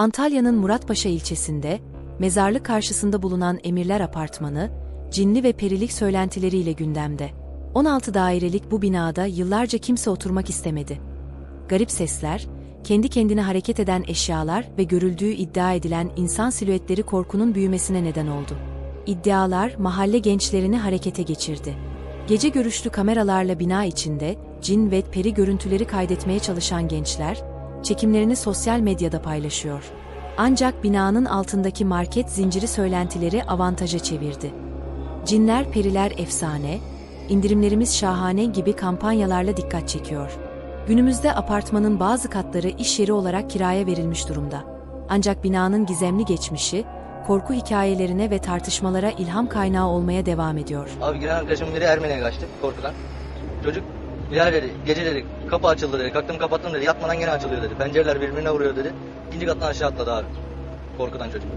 Antalya'nın Muratpaşa ilçesinde, mezarlık karşısında bulunan Emirler Apartmanı, cinli ve perilik söylentileriyle gündemde. 16 dairelik bu binada yıllarca kimse oturmak istemedi. Garip sesler, kendi kendine hareket eden eşyalar ve görüldüğü iddia edilen insan silüetleri korkunun büyümesine neden oldu. İddialar mahalle gençlerini harekete geçirdi. Gece görüşlü kameralarla bina içinde cin ve peri görüntüleri kaydetmeye çalışan gençler, çekimlerini sosyal medyada paylaşıyor. Ancak binanın altındaki market zinciri söylentileri avantaja çevirdi. Cinler periler efsane, indirimlerimiz şahane gibi kampanyalarla dikkat çekiyor. Günümüzde apartmanın bazı katları iş yeri olarak kiraya verilmiş durumda. Ancak binanın gizemli geçmişi, korku hikayelerine ve tartışmalara ilham kaynağı olmaya devam ediyor. Abi giren arkadaşımın biri Ermeni'ye kaçtı korkudan. Çocuk birader geceleri kapı açıldı dedi. Kalktım kapattım dedi. Yatmadan gene açılıyor dedi. Pencereler birbirine vuruyor dedi. İkinci kattan aşağı atladı abi. Korkudan çocuk.